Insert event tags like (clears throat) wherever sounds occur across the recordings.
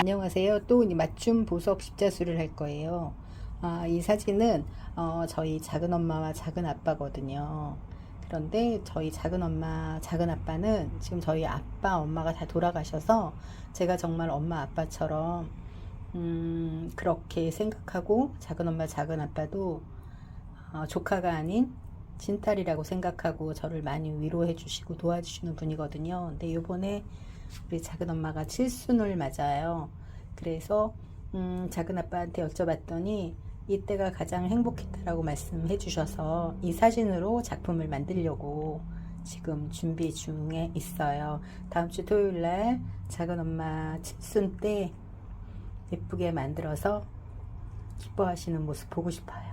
안녕하세요. 또이 맞춤 보석 십자수를 할 거예요. 아, 이 사진은 어, 저희 작은 엄마와 작은 아빠거든요. 그런데 저희 작은 엄마, 작은 아빠는 지금 저희 아빠, 엄마가 다 돌아가셔서 제가 정말 엄마, 아빠처럼 음, 그렇게 생각하고 작은 엄마, 작은 아빠도 어, 조카가 아닌 친딸이라고 생각하고 저를 많이 위로해 주시고 도와주시는 분이거든요. 근데 요번에 우리 작은 엄마가 칠순을 맞아요. 그래서 음, 작은 아빠한테 여쭤봤더니 이때가 가장 행복했다라고 말씀해 주셔서 이 사진으로 작품을 만들려고 지금 준비 중에 있어요. 다음 주 토요일 날 작은 엄마 칠순 때 예쁘게 만들어서 기뻐하시는 모습 보고 싶어요.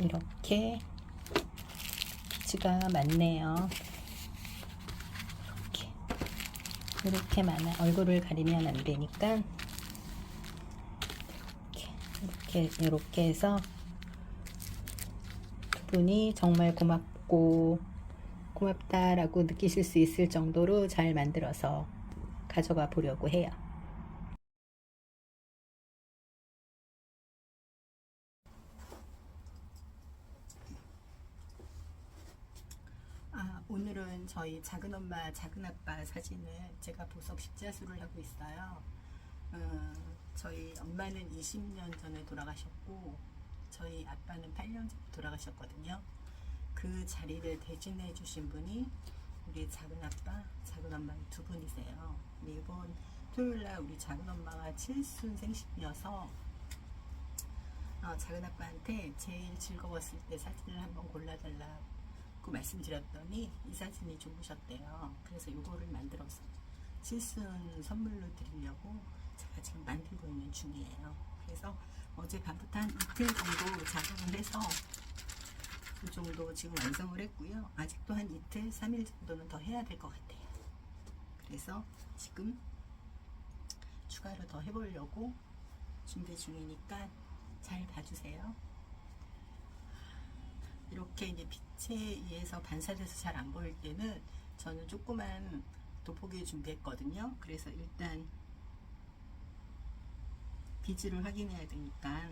이렇게 비즈가 많네요. 이렇게 이렇게 많아 얼굴을 가리면 안 되니까 이렇게 이렇게 이렇게 해서 두 분이 정말 고맙고 고맙다라고 느끼실 수 있을 정도로 잘 만들어서 가져가 보려고 해요. 아, 오늘은 저희 작은 엄마, 작은 아빠 사진을 제가 보석 십자수를 하고 있어요. 어, 저희 엄마는 20년 전에 돌아가셨고, 저희 아빠는 8년 전에 돌아가셨거든요. 그 자리를 대신해 주신 분이 우리 작은 아빠, 작은 엄마 두 분이세요. 이번 토요일 날 우리 작은 엄마가 칠순 생신이어서 어, 작은 아빠한테 제일 즐거웠을 때 사진을 한번 골라달라 고 말씀드렸더니 이 사진이 좋으셨대요. 그래서 이거를 만들어서 칠순 선물로 드리려고 제가 지금 만들고 있는 중이에요. 그래서 어제 밤부터 한 이틀 정도 작업을 해서 그 정도 지금 완성을 했고요. 아직도 한 이틀, 3일 정도는 더 해야 될 것 같아요. 그래서 지금 추가로 더 해보려고 준비 중이니까 잘 봐주세요. 이렇게 이제 빛에 의해서 반사돼서 잘 안 보일 때는 저는 조그만 돋보기 준비했거든요. 그래서 일단 비즈를 확인해야 되니까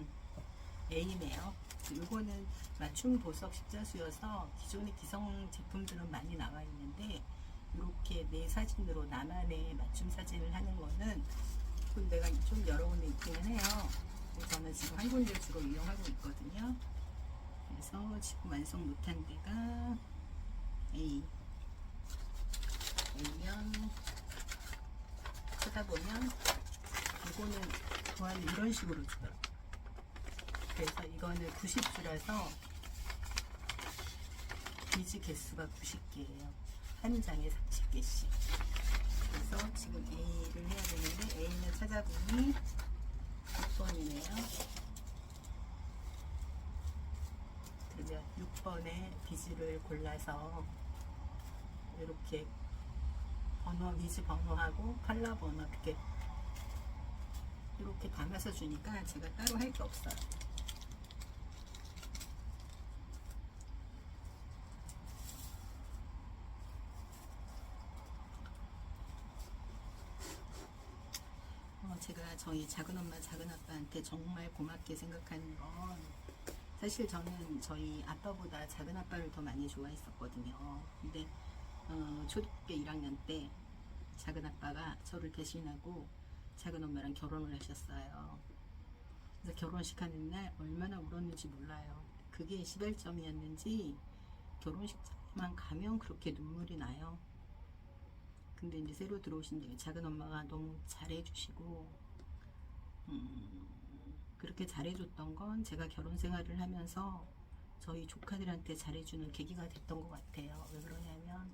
A네요. 이거는 맞춤 보석 십자수여서 기존의 기성 제품들은 많이 나와 있는데 이렇게 내 사진으로 나만의 맞춤 사진을 하는 거는 군데가 좀 여러 군데 있기는 해요. 저는 지금 한 군데 주로 이용하고 있거든요. 지금 완성 못한 데가 A. A면 쳐다보면 이거는 또한 이런 식으로 줘요. 그래서 이거는 90주라서 비즈 개수가 90개예요. 한 장에 30개씩. 그래서 지금 A를 해야 되는데 A는 찾아보니 6번이네요. 그러면 6번에 비즈를 골라서 이렇게 번호, 비즈 번호하고 컬러 번호 이렇게 이렇게 담아서 주니까 제가 따로 할 게 없어요. 어, 제가 저희 작은 엄마, 작은 아빠한테 정말 고맙게 생각하는 건 사실 저는 저희 아빠보다 작은 아빠를 더 많이 좋아했었거든요. 근데 어, 초등학교 1학년 때 작은 아빠가 저를 대신하고 작은 엄마랑 결혼을 하셨어요. 그래서 결혼식 하는 날 얼마나 울었는지 몰라요. 그게 시발점이었는지 결혼식장만 가면 그렇게 눈물이 나요. 근데 이제 새로 들어오신 데 작은 엄마가 너무 잘해주시고 음, 그렇게 잘해줬던 건 제가 결혼 생활을 하면서 저희 조카들한테 잘해주는 계기가 됐던 것 같아요. 왜 그러냐면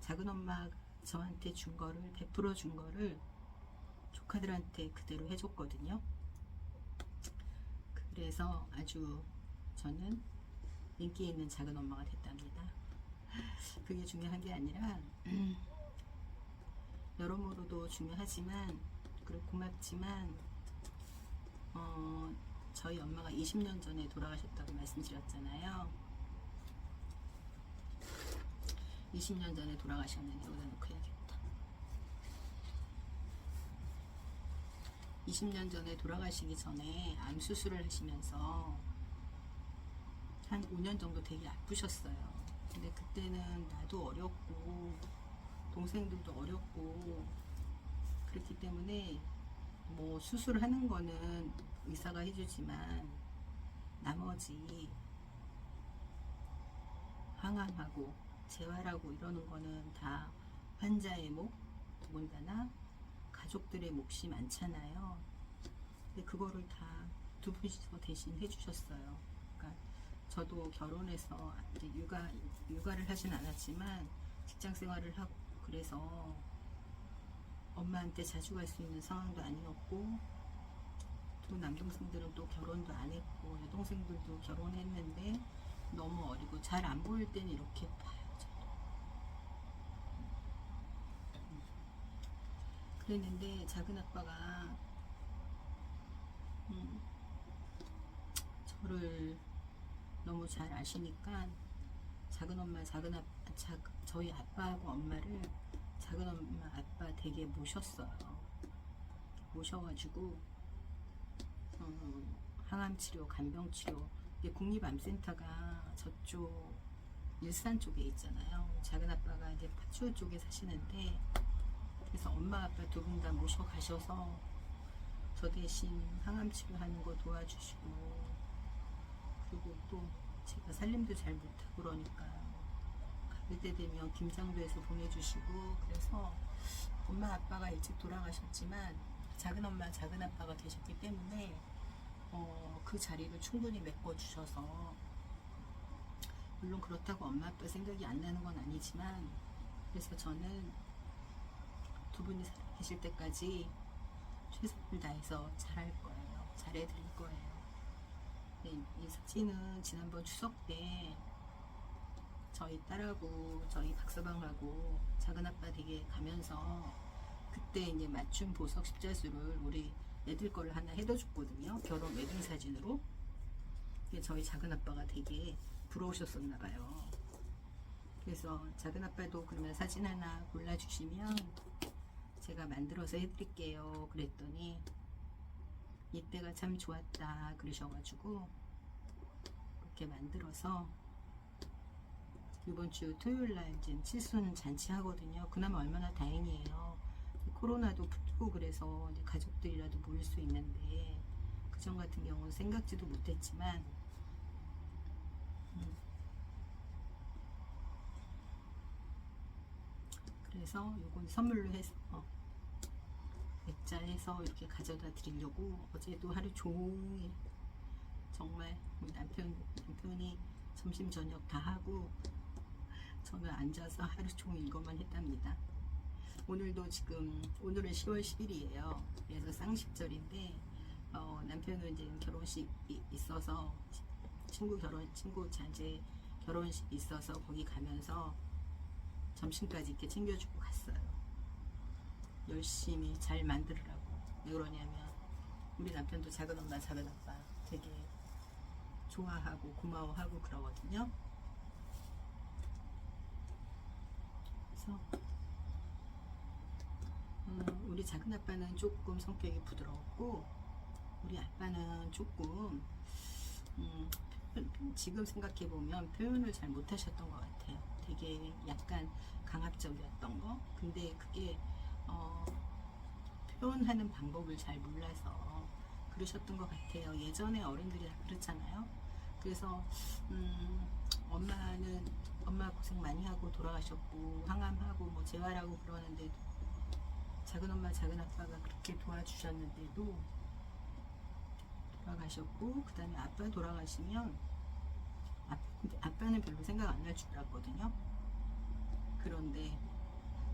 작은 엄마가 저한테 준 거를 베풀어 준 거를 조카들한테 그대로 해줬거든요. 그래서 아주 저는 인기 있는 작은 엄마가 됐답니다. 그게 중요한 게 아니라 (clears throat) 여러모로도 중요하지만 그리고 고맙지만 어, 저희 엄마가 20년 전에 돌아가셨다고 말씀드렸잖아요. 20년 전에 돌아가셨는데 여기다 놓고 해야겠다. 20년 전에 돌아가시기 전에 암 수술을 하시면서 한 5년 정도 되게 아프셨어요. 근데 그때는 나도 어렸고 동생들도 어렸고 그렇기 때문에 뭐 수술하는 거는 의사가 해주지만 나머지 항암하고 재활하고 이러는 거는 다 환자의 목 더군다나 가족들의 몫이 많잖아요. 근데 그거를 다 두 분이서 대신 해주셨어요. 그러니까 저도 결혼해서 이제 육아 육아를 하진 않았지만 직장 생활을 하고 그래서 엄마한테 자주 갈 수 있는 상황도 아니었고 두 남동생들은 또 결혼도 안 했고 여동생들도 결혼했는데 너무 어리고 잘 안 보일 때는 이렇게 봐요. 저도. 음. 그랬는데 작은 아빠가 음, 저를 너무 잘 아시니까 작은 엄마, 작은 아빠, 작, 저희 아빠하고 엄마를 작은 엄마, 아빠 댁에 모셨어요. 모셔가지고 어, 항암 치료, 간병 치료. 이게 국립암센터가 저쪽 일산 쪽에 있잖아요. 작은 아빠가 이제 파주 쪽에 사시는데 그래서 엄마 아빠 두 분 다 모셔 가셔서 저 대신 항암 치료하는 거 도와주시고 그리고 또 제가 살림도 잘 못하고 그러니까 가을 때 되면 김장도에서 보내주시고 그래서 엄마 아빠가 일찍 돌아가셨지만 작은 엄마 작은 아빠가 계셨기 때문에 어, 그 자리를 충분히 메꿔주셔서 물론 그렇다고 엄마 아빠 생각이 안 나는 건 아니지만 그래서 저는 두 분이 살아계실 때까지 최선을 다해서 잘할 거예요. 잘해드릴 거예요. 네, 이 사진은 지난번 추석 때 저희 딸하고 저희 박서방하고 작은 아빠 댁에 가면서 그때 이제 맞춤 보석 십자수를 우리 애들 거를 하나 해다 줬거든요. 결혼 웨딩 사진으로. 저희 작은 아빠가 되게 부러우셨었나 봐요. 그래서 작은 아빠도 그러면 사진 하나 골라주시면 제가 만들어서 해드릴게요. 그랬더니 이때가 참 좋았다 그러셔가지고 그렇게 만들어서 이번 주 토요일 날 이제 칠순 잔치 하거든요. 그나마 얼마나 다행이에요. 코로나도 풀고 그래서 가족들이라도 모일 수 있는데 그전 같은 경우는 생각지도 못했지만 음. 그래서 요건 선물로 해서 액자 해서 이렇게 가져다 드리려고 어제도 하루 종일 정말 남편 남편이 점심 저녁 다 하고 저는 앉아서 하루 종일 이것만 했답니다. 오늘도 지금 오늘은 10월 10일이에요. 그래서 쌍식절인데 어, 남편은 이제 결혼식이 있어서 친구 결혼 친구 자제 결혼식 있어서 거기 가면서 점심까지 이렇게 챙겨주고 갔어요. 열심히 잘 만들으라고. 왜 그러냐면 우리 남편도 작은 엄마 작은 아빠 되게 좋아하고 고마워하고 그러거든요. 그래서 음, 우리 작은 아빠는 조금 성격이 부드럽고 우리 아빠는 조금 음, 표현- 지금 생각해 보면 표현을 잘 못하셨던 것 같아요. 되게 약간 강압적이었던 거. 근데 그게 어, 표현하는 방법을 잘 몰라서 그러셨던 것 같아요. 예전에 어른들이 다 그렇잖아요. 그래서 음, 엄마는 엄마 고생 많이 하고 돌아가셨고 항암하고 뭐 재활하고 그러는데 작은 엄마 작은 아빠가 그렇게 도와주셨는데도 돌아가셨고 그 다음에 아빠 돌아가시면 아빠, 아빠 는 별로 생각 안 날 줄 알았거든요. 그런데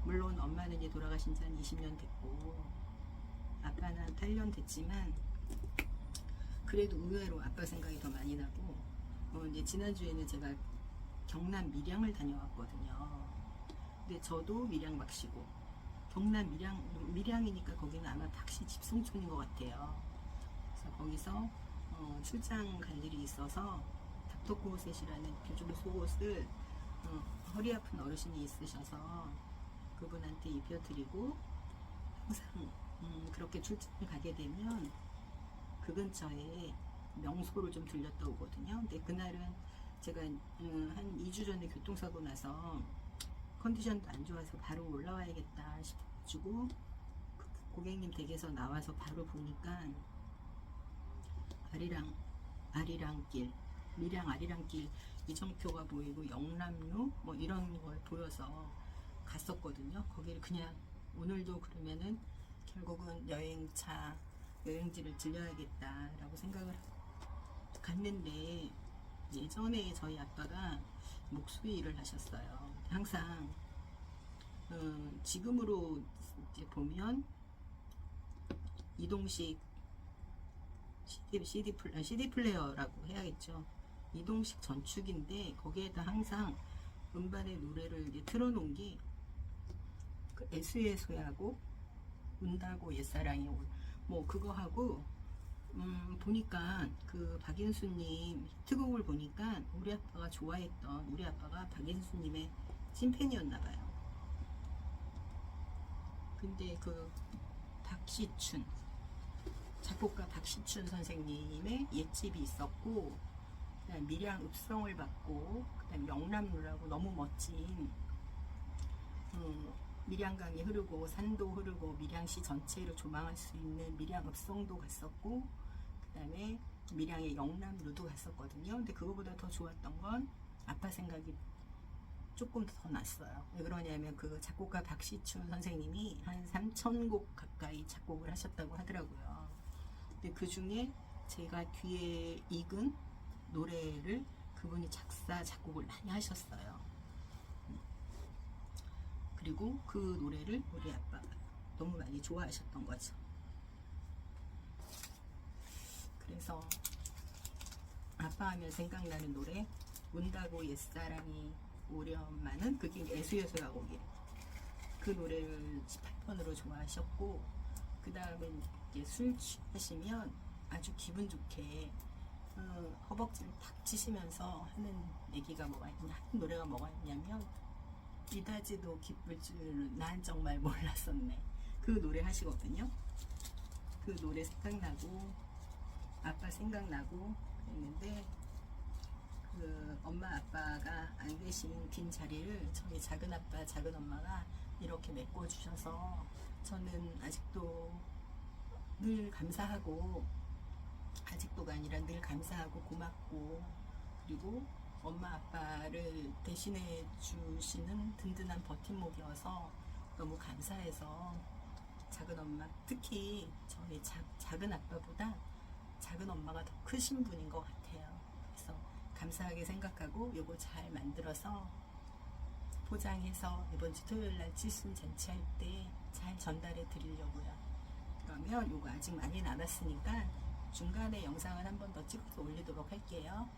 물론 엄마는 이제 돌아가신 지 한 20년 됐고 아빠는 한 8년 됐지만 그래도 의외로 아빠 생각이 더 많이 나고 어, 이제 지난주에는 제가 경남 밀양을 다녀왔거든요. 근데 저도 밀양 막시고 경남 밀양 밀양이니까 거기는 아마 닥시 집성촌인 것 같아요. 그래서 거기서 어, 출장 갈 일이 있어서 닥터코셋이라는 교주로 속옷을 어, 허리 아픈 어르신이 있으셔서 그분한테 입혀드리고 항상 음, 그렇게 출장을 가게 되면 그 근처에 명소를 좀 들렸다 오거든요. 근데 그날은 제가 음, 한 2주 전에 교통사고 나서 컨디션도 안 좋아서 바로 올라와야겠다 싶어가지고 그 고객님 댁에서 나와서 바로 보니까 아리랑 아리랑길 밀양 아리랑길 이정표가 보이고 영남로 뭐 이런 걸 보여서 갔었거든요. 거기를 그냥 오늘도 그러면은 결국은 여행차 여행지를 들려야겠다라고 생각을 갔는데 예전에 저희 아빠가 목수의 일을 하셨어요. 항상 어, 지금으로 이제 보면 이동식 CD, CD, 플, CD 플레이어라고 해야겠죠. 이동식 전축인데 거기에다 항상 음반의 노래를 이제 틀어놓은 게 그 애수의 소야고 운다고 옛사랑이 올. 뭐 그거 하고 음 보니까 그 박인수님 히트곡을 보니까 우리 아빠가 좋아했던 우리 아빠가 박인수님의 찐팬이었나 봐요. 근데 그 박시춘 작곡가 박시춘 선생님의 옛집이 있었고 그다음 밀양 읍성을 받고 그다음 영남루라고 너무 멋진 음, 밀양강이 흐르고 산도 흐르고 밀양시 전체를 조망할 수 있는 밀양 읍성도 갔었고 그다음에 밀양의 영남루도 갔었거든요. 근데 그거보다 더 좋았던 건 아빠 생각이 조금 더 났어요. 왜 그러냐면 그 작곡가 박시춘 선생님이 한 3천 곡 가까이 작곡을 하셨다고 하더라고요. 근데 그 중에 제가 귀에 익은 노래를 그분이 작사 작곡을 많이 하셨어요. 그리고 그 노래를 우리 아빠가 너무 많이 좋아하셨던 거죠. 그래서 아빠 하면 생각나는 노래 운다고 옛사랑이 오련만은 그게 애수여수가 곡이에요. 그 노래를 18번으로 좋아하셨고 그 다음에 이제 술 취하시면 아주 기분 좋게 어, 허벅지를 탁 치시면서 하는 얘기가 뭐가 있냐 하는 노래가 뭐가 있냐면 이다지도 기쁠 줄난 정말 몰랐었네 그 노래 하시거든요 그 노래 생각나고 아빠 생각나고 그랬는데 그 엄마 아빠가 안 계신 빈 자리를 저희 작은 아빠 작은 엄마가 이렇게 메꿔 주셔서 저는 아직도 늘 감사하고 아직도가 아니라 늘 감사하고 고맙고 그리고 엄마 아빠를 대신해 주시는 든든한 버팀목이어서 너무 감사해서 작은 엄마 특히 저희 자, 작은 아빠보다 작은 엄마가 더 크신 분인 것 같아요. 그래서 감사하게 생각하고 요거 잘 만들어서 포장해서 이번 주 토요일 날 칠순 잔치할 때 잘 전달해 드리려고요. 그러면 요거 아직 많이 남았으니까 중간에 영상을 한 번 더 찍어서 올리도록 할게요.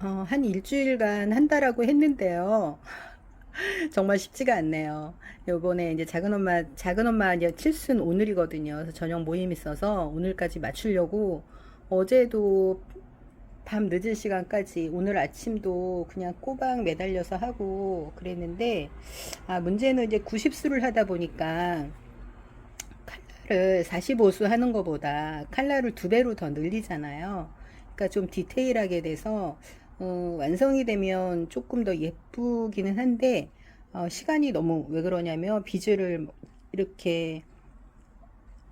어, 한 일주일간 한다라고 했는데요. (laughs) 정말 쉽지가 않네요. 요번에 이제 작은 엄마, 작은 엄마 이제 칠순 오늘이거든요. 그래서 저녁 모임 있어서 오늘까지 맞추려고 어제도 밤 늦은 시간까지 오늘 아침도 그냥 꼬박 매달려서 하고 그랬는데 아 문제는 이제 90수를 하다 보니까 칼라를 45수 하는 것보다 칼라를 두 배로 더 늘리잖아요. 그러니까 좀 디테일하게 돼서 어, 완성이 되면 조금 더 예쁘기는 한데 어, 시간이 너무 왜 그러냐면 비즈를 이렇게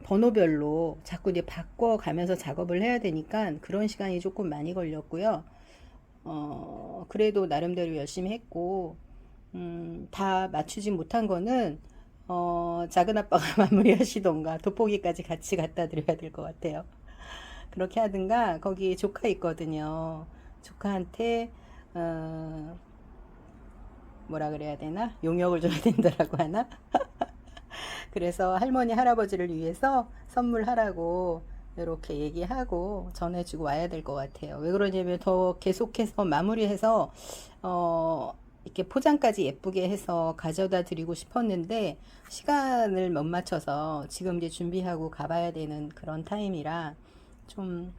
번호별로 자꾸 이제 바꿔가면서 작업을 해야 되니까 그런 시간이 조금 많이 걸렸고요. 어, 그래도 나름대로 열심히 했고, 음, 다 맞추지 못한 거는, 어, 작은 아빠가 (laughs) 마무리 하시던가, 돋보기까지 같이 갖다 드려야 될 것 같아요. 그렇게 하든가, 거기 조카 있거든요. 조카한테, 어, 뭐라 그래야 되나? 용역을 줘야 된다라고 하나? (laughs) 그래서 할머니 할아버지를 위해서 선물하라고 이렇게 얘기하고 전해주고 와야 될 것 같아요. 왜 그러냐면 더 계속해서 마무리해서 어 이렇게 포장까지 예쁘게 해서 가져다 드리고 싶었는데 시간을 못 맞춰서 지금 이제 준비하고 가봐야 되는 그런 타임이라 좀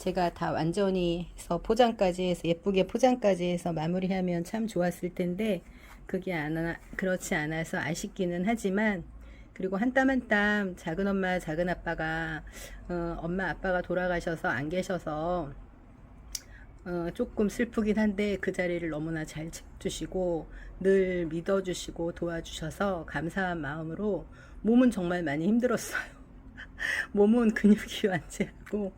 제가 다 완전히 해서 포장까지 해서 예쁘게 포장까지 해서 마무리하면 참 좋았을 텐데 그게 안 그렇지 않아서 아쉽기는 하지만 그리고 한 땀 한 땀 작은 엄마 작은 아빠가 어, 엄마 아빠가 돌아가셔서 안 계셔서 어, 조금 슬프긴 한데 그 자리를 너무나 잘 채워주시고 늘 믿어주시고 도와주셔서 감사한 마음으로 몸은 정말 많이 힘들었어요. (laughs) 몸은 근육이 완제하고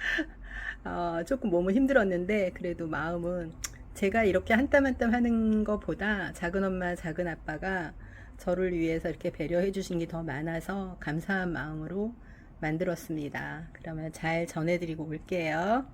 (laughs) 어, 조금 몸은 힘들었는데 그래도 마음은 제가 이렇게 한 땀 한 땀 하는 것보다 작은 엄마 작은 아빠가 저를 위해서 이렇게 배려해 주신 게 더 많아서 감사한 마음으로 만들었습니다. 그러면 잘 전해드리고 올게요.